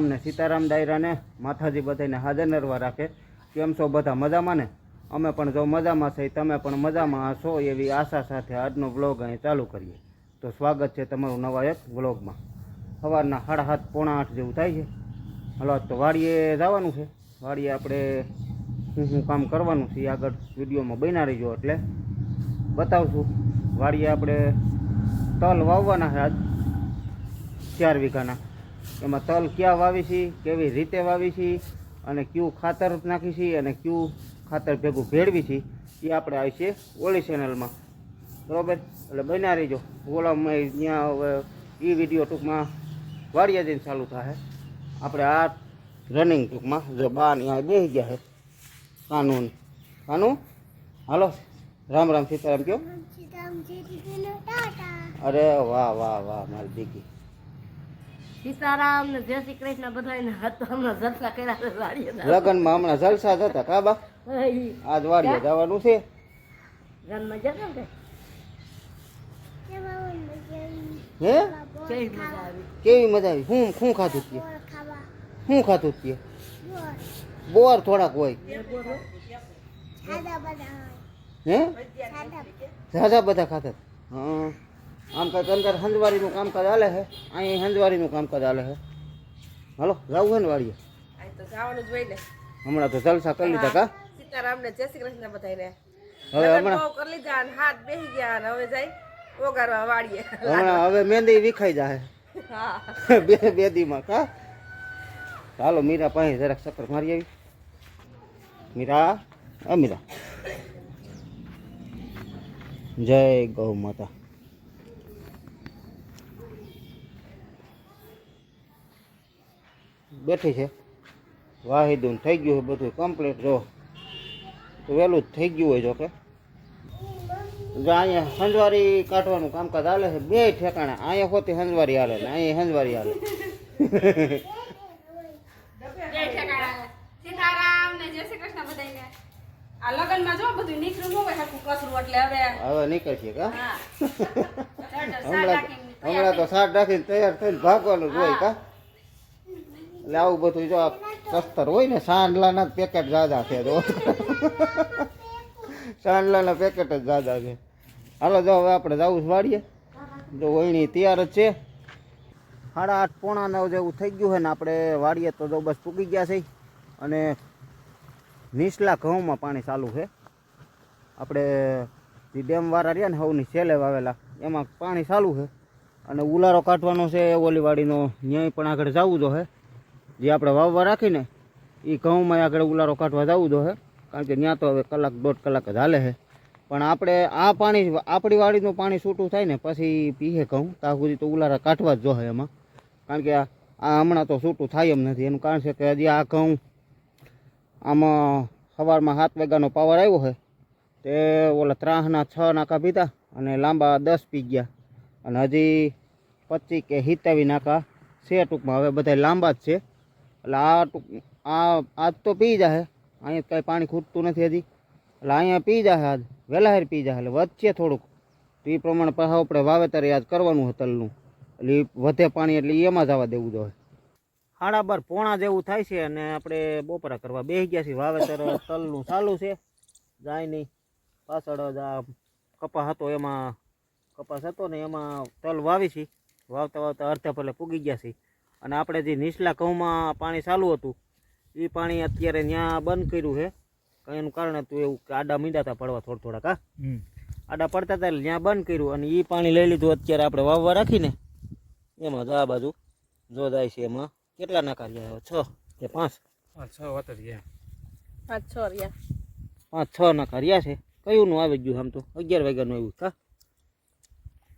રામ રામ ને સીતારામ ડાયરાને માથાજી બધાને હાજર નરવા રાખે. કેમ છો બધા મજામાં ને? અમે પણ જો મજામાં છે તમે પણ મજામાં હશો એવી આશા સાથે આજનો વ્લોગ અહીં ચાલુ કરીએ. તો સ્વાગત છે તમારું નવા એક વ્લોગમાં. સવારના સાડા સાત, પોણા આઠ જેવું થાય છે. હલો તો વાડીએ જવાનું છે. વાડીએ આપણે શું શું કામ કરવાનું છે આગળ વિડીયોમાં બના રહીજો એટલે બતાવશું. વાડીએ આપણે તલ વાવવાના છે આજ, ચાર વીઘાના. એમાં તલ ક્યાં વાવી છે કેવી રીતે વાવી છે અને કયું ખાતર નાખી છે અને કયું ખાતર ભેગું ભેળવી છે એ આપણે આવી છે ઓલી ચેનલમાં બરાબર? એટલે બન્યા રહીજો. ઓલામાં ત્યાં હવે એ વીડિયો ટૂંકમાં વાડિયા જઈને ચાલુ થાય આપણે આ રનિંગ ટૂંકમાં જો બા ત્યાં બેસી ગયા છે કાનૂન કાનૂન હાલો. રામ રામ સીતારામ કયો? અરે વાહ વાહ વાહ મારી દીકરી. સીતારામ ને જય શ્રી કૃષ્ણ બધાને હમણાં જલસા કર્યા છે વાડીએ લગ્નમાં હમણાં જલસા થતા કાબા કા બા? આજ વાડીએ જવાનું છે? ગામમાં જતો ને હે? કેવી મજા આવી? હું શું ખાધું તે? શું ખાધું તે? બોર. થોડાક હોય. હે? ઝાઝા બધા ખાતા હા. આમ કાંઈક અંદર હંજવારીનું કામકાજ હાલે છે. અહીં હંજવારીનું કામકાજ હાલે છે. હાલો જવું છે ને વાડીએ? તો જવાનું જ હોય ને. હમણાં તો જલસા કરી લીધા કા? સીતારામ ને જય શ્રી કૃષ્ણ બધાને હવે હમણાં? કરી લીધા ને હાથ બેસી ગયા અને હવે જાય ઓગારવા વાળીએ હમણાં હવે મહેંદી વિખાઈ જાય હા. બે બે દીમાં કા? ચાલો મીરા પાસે જરાક ચક્કર મારી આવી. મીરા અમીરા મીરા. જય ગૌ માતા. બેઠી છે. વાહિદુન થઈ ગયું છે બધું કમ્પ્લીટ જો. વહેલું જ થઈ ગયું હોય જોકે. જો અહીંયા હંજવારી કાઢવાનું કામકાજ હાલે છે. બે ઠેકાણે. અહીંયા હોતી હંજવારી હાલે ને અહીંયા હંજવારી હાલે. આ જો બધું નીકળ્યું હોય હરખું એટલે હવે હવે નીકળશે કા? હમણાં હમણાં તો સાત રાખીને તૈયાર થઈને ભાગવાનું હોય કા? એટલે આવું બધું જો કસ્તર હોય ને, સાંડલાના જ પેકેટ જાદા છે જો. સાંડલાના પેકેટ જ જાદા છે. હાલો જો હવે આપણે જવું વાડીએ. જો વહીણી તૈયાર જ છે. સાડા આઠ પોણા નવ જેવું થઈ ગયું છે ને, આપણે વાડીએ તો જો બસ પૂકી ગયા છે. અને નીચલા ઘઉંમાં પાણી ચાલુ છે. આપણે જે ડેમવાળા રહ્યા ને, હવની સેલે વાવેલા, એમાં પાણી ચાલુ છે. અને ઉલારો કાઢવાનો છે ઓલી વાડીનો ન્યાય પણ આગળ જવું જો છે. જે આપણે વાવવા રાખીને એ ઘઉંમાં આગળ ઉલારો કાઢવા જવું જોઈએ કારણ કે ત્યાં તો હવે કલાક દોઢ કલાક જ હાલે છે પણ આપણે આ પાણી, આપણી વાડીનું પાણી છૂટું થાય ને, પછી પીએ ઘઉં, ત્યાં સુધી તો ઉલારા કાઢવા જ જોઈએ એમાં. કારણ કે આ હમણાં તો છૂટું થાય એમ નથી. એનું કારણ છે કે હજી આ ઘઉં, આમાં સવારમાં સાત વાગ્યાનો પાવર આવ્યો છે તે ઓલા ત્રાસના છ નાકા પીધા અને લાંબા દસ પી ગયા. અને હજી પચીસ કે સિત્તાવી નાકા છે ટૂંકમાં. હવે બધા લાંબા જ છે. એટલે આ આ આજ તો પી જાહે. અહીંયા કાંઈ પાણી ખૂટતું નથી હજી. એટલે અહીંયા પી જાહે આજ. વહેલા હેર પી જાય એટલે વધશે થોડુંક. તો એ પ્રમાણે પાછા આપણે વાવેતર આજ કરવાનું તલનું. એટલે વધે પાણી એટલે એમાં એમાં આવવા દેવું જોઈએ. સાડા બાર પોણા જેવું થાય છે અને આપણે બપોરા કરવા બેસી ગયા છીએ. વાવેતર તલનું ચાલુ છે. જાય નહીં. પાછળ જ આ કપાસ હતો, એમાં કપાસ હતો ને એમાં તલ વાવી છે વાવતા વાવતા અડધા ભલે પૂગી ગયા છે અને આપણે જે નીચલા ઘઉંમાં પાણી ચાલુ હતું એ પાણી અત્યારે ત્યાં બંધ કર્યું છે. કંઈ એનું કારણ હતું એવું કે આડા મીંડા હતા પડવા થોડા થોડાક હા. આડા પડતા હતા એટલે ત્યાં બંધ કર્યું અને એ પાણી લઈ લીધું અત્યારે આપણે વાવવા રાખીને. એમાં જ આ બાજુ જો જાય છે એમાં કેટલા નાકા રહ્યા? છ કે પાંચ? છ પાંચ છ રહ્યા. પાંચ છ નાકા રહ્યા છે. કયું નું આવી ગયું આમ તો? અગિયાર વાગ્યાનું આવ્યું કા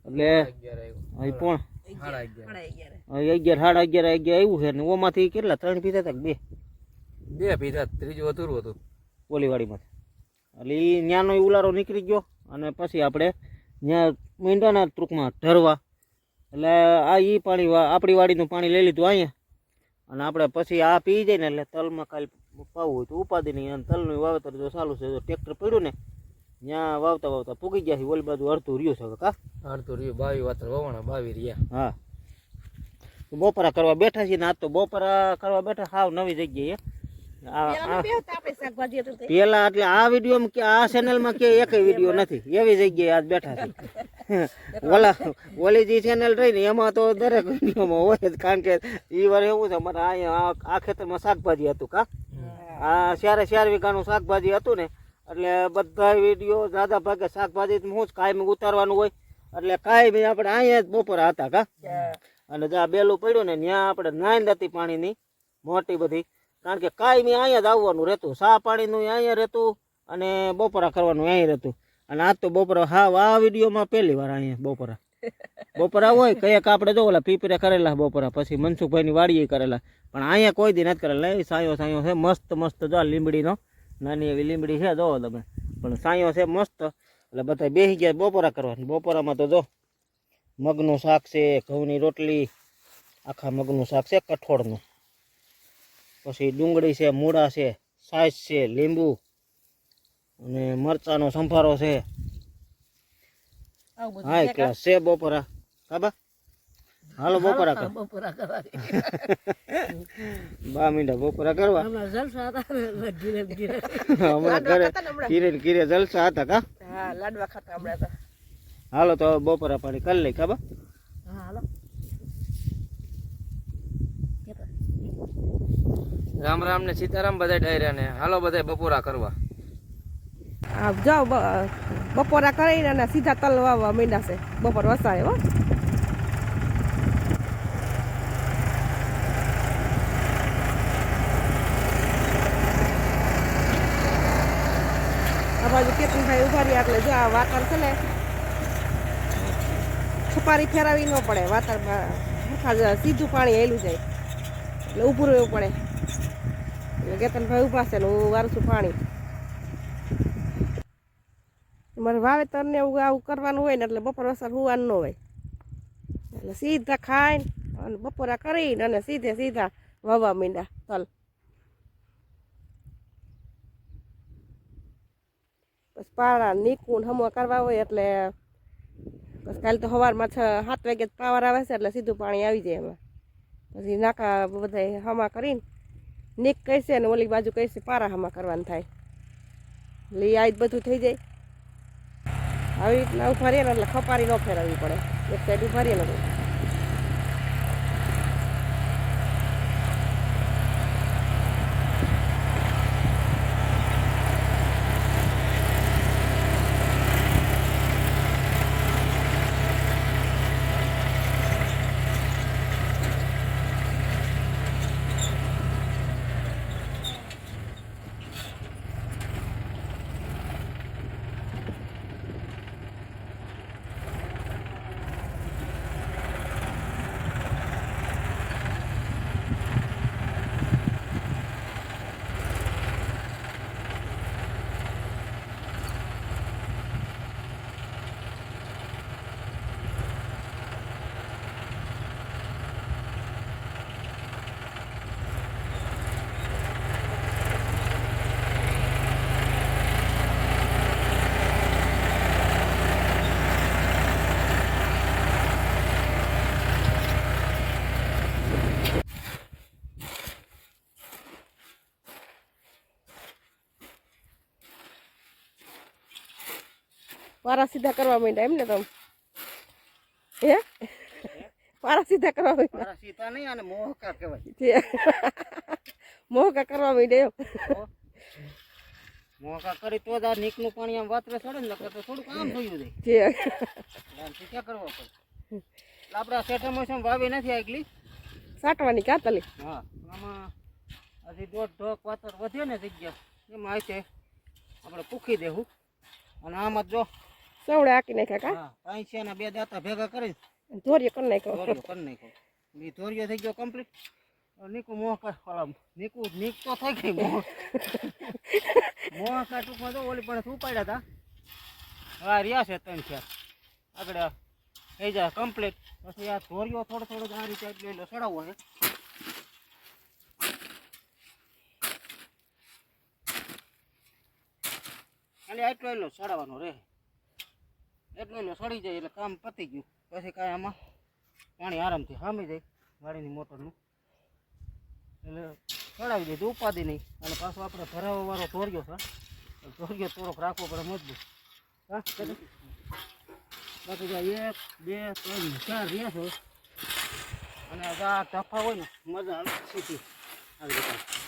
એટલે અહીં પણ અગિયાર સાડા અગિયાર. અગિયાર. આવ્યું છે ને ઓમાંથી કેટલા? ત્રણ પીધા હતા બે? બે પીધા ત્રીજું અધૂરું હતું. ઓલીવાડીમાંથી. એટલે એ ઉલારો નીકળી ગયો અને પછી આપણે ત્યાં મીંડાના ટૂંકમાં ઢરવા. એટલે આ એ પાણી આપણી વાડીનું પાણી લઈ લીધું અહીંયા. અને આપણે પછી આ પી જાય ને એટલે તલમાં કાલ પાવું હોય તો ઉપાધિ નહીં અને તલનું વાવેતર જો ચાલુ છે જો ટ્રેક્ટર પડ્યું ને ત્યાં વાવતા વાવતા પૂગી ગયા છે ઓલી બાજુ અડધું રહ્યું છે કા? અડધું રહ્યું બાવી વાતર વવાણા બાવી રહ્યા. હા. બપોરા કરવા બેઠા છીએ ને આજ તો બપોરા કરવા બેઠા હાવ નવી જગ્યાએ આ- આ આપણે શાકભાજી હતું તે. પેલા એટલે આ વીડિયો કે આ ચેનલમાં કે એક વીડિયો નથી એવી જગ્યાએ આજ બેઠા છે ઓલા ઓલી જે ચેનલ રહી ને એમાં તો દરેક વિડીયોમાં હોય જ કારણ કે એ વાર એવું છે મને અહીંયા આ- આ ખેતરમાં શાકભાજી હતું કા? આ ચારે ચાર વીઘાનું શાકભાજી હતું ને એટલે બધા વીડિયો દાદા ભાગે શાકભાજી હું જ કાયમી ઉતારવાનું હોય. એટલે કાયમી આપણે અહીંયા જ બપોરા હતા કા? અને જ્યાં બેલું પડ્યું ને ત્યાં આપણે નાઈન્દ હતી પાણીની મોટી બધી. કારણ કે કાયમી અહીંયા જ આવવાનું રહેતું. સા પાણીનું અહીંયા રહેતું અને બપોરા કરવાનું અહીંયા રહેતું. અને આજ તો બપોરા હા આ વિડીયોમાં પહેલી વાર અહીંયા બપોરા. બપોરા હોય કંઈક આપણે જો ઓલા પીપરે કરેલા બપોરા પછી મનસુખભાઈની વાડીએ કરેલા. પણ અહીંયા કોઈ દી નથી કરેલા. એ સાયો સાયો છે મસ્ત મસ્ત જો આ લીમડીનો નાની એવી લીમડી છે જો તમે. પણ સાયો છે મસ્ત. એટલે બધા બેસી ગયા બપોરા કરવાની. બપોરામાં તો જો મગનું શાક છે ઘઉંની રોટલી આખા મગનું શાક છે કઠોળનું. પછી ડુંગળી છે મૂળા છે સાઈઝ છે લીંબુ અને મરચાનો સંભારો છે. હા ક્લાસ છે બપોરા. કાબા હાલો બપોરા કર. બપોરા કરવા. બા મિનિટ બપોરા કરવા. હમણાં જલસા હતા ને ધીરે ધીરે. હમણાં ઘરે કીરે ને કીરે જલસા હતા કા? હા લાડવા ખાતા હમણાં તો. હાલો તો બપોરા પાણી કરી લઈ કાબા હા હાલો. રામ રામ ને સીતારામ બધા ડાયરા ને. હાલો બધા બપોરા કરવા. જાઓ બપોરા કરીને અને સીધા તલ વાવવા માંડ્યા છે. બપોર વસાય હો. બાજુ કેતનભાઈ ઊભા રહ્યા એટલે જો આ વાતર છે ને, છપારી ફેરાવી ન પડે વાતર સીધું પાણી હેલું જાય, એટલે ઊભું રહેવું પડે. એટલે કેતનભાઈ ઊભા છે ને હું વારસું પાણી. મારે વાવેતર ને એવું આવું કરવાનું હોય ને એટલે બપોર વસાર હોવાનું ન હોય. એટલે સીધા ખાઈને અને બપોરા કરીને અને સીધે સીધા વાવવા મીંડા તલ પછી પાળા નીકું હમવા કરવા હોય એટલે બસ કાલે તો સવારમાં છ, સાત વાગે પાવર આવે છે એટલે સીધું પાણી આવી જાય એમાં. પછી નાકા બધા હમા કરીને નીક કહેશે ને ઓલી બાજુ કહેશે પારા હમા કરવાનું થાય. એટલે એ આ બધું થઈ જાય. આવી રીતના ઊભા ને એટલે ખપારી ન ફેરવવી પડે. એક સાઈડ ઊભા રહીએ ને પારા સીધા કરવા માંડ્યા એમ ને તમે? હે? પારા સીધા કરવા માંડ્યા. સીતા નહીં અને મોહકા કહેવાય. મોહકા કરવા માંડ્યા એમ. મોહકા કરી તો જ આ નીકનું પાણી આમ વાતરે ચડે ને તો થોડુંક આમ થયું જાય. છે ક્યાં કરવો પડે? આપણે આ મોસમ વાવી નથી આગલી. સાટવાની કાતલી. હા આમાં હજી દોઢ ઢોક વાતર વધે ને જગ્યા. એમાં છે આપણે પૂખી દેવું. અને આમાં જો સવડે આકી નાખ્યા કા? હા પાંચ છે બે દાતા ભેગા કરી ધોરિયો કરી નાખ્યો. ધોરિયો કરી નાખ્યો. એ ધોરિયો થઈ ગયો કમ્પ્લીટ નીકુ મોહ ઓલા નીકુ નીક તો થઈ ગઈ મોહ મોહ કા ટૂંકમાં તો ઓલી પણ ઉપાડ્યા હતા હા રહ્યા છે ત્રણ ચાર. આગળ થઈ જાય કમ્પ્લીટ પછી આ ધોરિયો થોડો થોડો આ રીતે એટલે સડાવવો છે. ખાલી આટલો એટલો સડાવવાનો રહે એટલો સડી જાય એટલે કામ પતી ગયું. પછી કાંઈ આમાં પાણી આરામથી સામી જાય વાડીની મોટરનું. એટલે ચડાવી દીધું, ઉપાધિ નહીં. અને પાછો આપણે ભરાવા વાળો ધોર્યો છે ધોર્યો થોડોક રાખવો પડે મજબૂત. હા. બાકી એક, બે, ત્રણ, ચાર રહ્યા છે. અને આ ધફા હોય ને, મજા આવે. સીધી. આવી રીતે.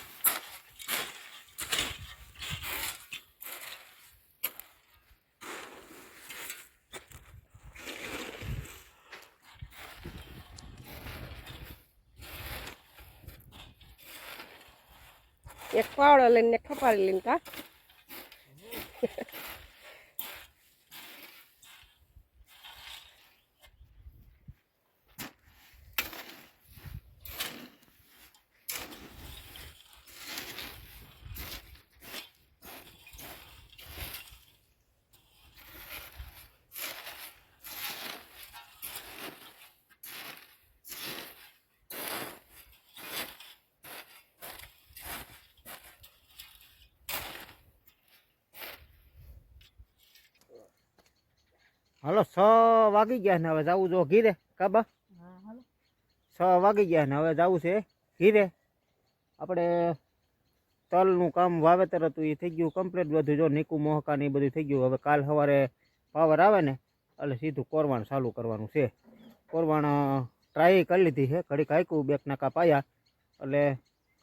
એક પાવડો લઈને ખપારી લઈને કા? હાલો છ વાગી ગયા ને હવે જવું જો ઘીરે કાબા? છ વાગી ગયા ને હવે જવું છે ઘીરે. આપણે તલનું કામ વાવેતર હતું એ થઈ ગયું કમ્પ્લીટ બધું. જો નીકુ મોહકા ને એ બધું થઈ ગયું. હવે કાલ સવારે પાવર આવે ને એટલે સીધું કોરવાણ ચાલુ કરવાનું છે. કોરવાણ ટ્રાય કરી લીધી છે. ઘડીક હાઈકું બેક નાકા પાયા. એટલે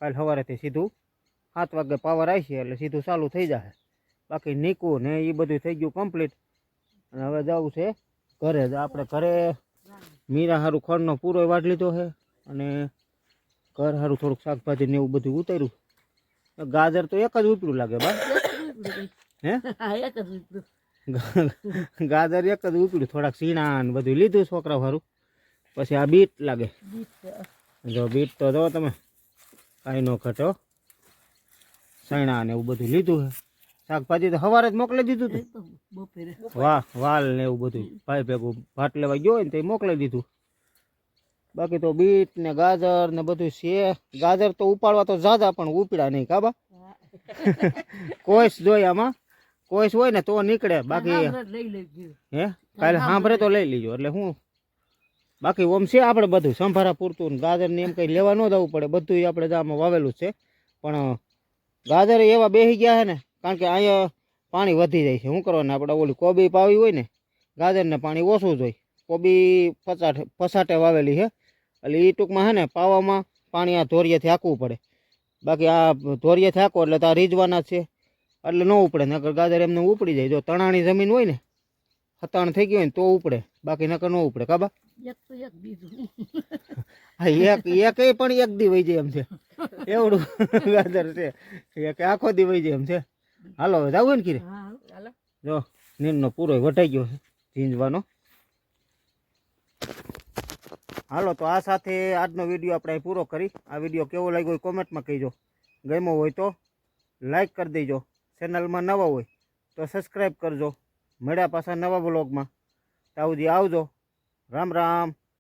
કાલ સવારેથી સીધું સાત વાગે પાવર આવશે એટલે સીધું ચાલુ થઈ જશે બાકી નીકું ને એ બધું થઈ ગયું કમ્પ્લીટ અને હવે જવું છે ઘરે. જ આપણે ઘરે મીરા સારું ખડનો પૂરો વાટ લીધો છે અને ઘર સારું થોડુંક શાકભાજી ને એવું બધું ઉતાર્યું. ગાજર તો એક જ ઉપડ્યું લાગે બા. હે? ગાજર એક જ ઉપડ્યું થોડાક સીણા ને બધું લીધું છોકરા સારું પછી આ બીટ લાગે. જો બીટ તો જો તમે કાંઈ ન ઘટો સૈણા ને એવું બધું લીધું છે. શાકભાજી તો સવારે જ મોકલી દીધું બપોરે. વાહ વાલ ને એવું બધું. ભાઈ ભેગું ભાત લેવા ગયો હોય ને તે મોકલી દીધું. બાકી તો બીટ ને ગાજર ને બધું છે. ગાજર તો ઉપાડવા તો જાજા પણ ઉપડ્યા નહીં કાબા કોઈશ જોઈ આમાં. કોઈશ હોય ને તો નીકળે. બાકી હે? કાલે સાંભળે તો લઈ લીજો. એટલે હું બાકી ઓમ છે આપણે બધું. સંભારા પૂરતું ને ગાજર ને એમ કંઈ લેવા ન જવું પડે. બધું આપણે આમાં વાવેલું છે. પણ ગાજર એવા બેસી ગયા છે ને કારણ કે અહીંયા પાણી વધી જાય છે. શું કરવાનું? આપણે ઓલી કોબી પાવી હોય ને ગાજરને પાણી ઓછું જ હોય કોબી પચાટ પસાટે વાવેલી છે. એટલે એ ટૂંકમાં છે ને પાવામાં પાણી આ ધોરિયેથી હાંકવું પડે. બાકી આ ધોરિયેથી હાંકો એટલે તો આ રીઝવાના છે. એટલે ન ઉપડે નકર ગાજર એમને ઉપડી જાય. જો તણાણી જમીન હોય ને હતાણ થઈ ગયું હોય ને તો ઉપડે. બાકી નકર ન ઉપડે. કાબા એક તો એક બીજું. એક એક પણ એક દી વહી જાય એમ છે. એવડું ગાજર છે. એક આખો દી વહી જાય એમ છે. હાલો જાવું ને કીરે જો નીરનો પૂરો વટાઈ ગયો છે ઝીંઝવાનો. હાલો તો આ સાથે આજનો વીડિયો આપણે પૂરો કરી. આ વીડિયો કેવો લાગ્યો હોય કોમેન્ટમાં કહીજો. ગમ્યો હોય તો લાઈક કરી દેજો. ચેનલમાં નવા હોય તો સબસ્ક્રાઈબ કરજો. મળ્યા પાછા નવા બ્લોગમાં તાવજી આવજો. રામ રામ.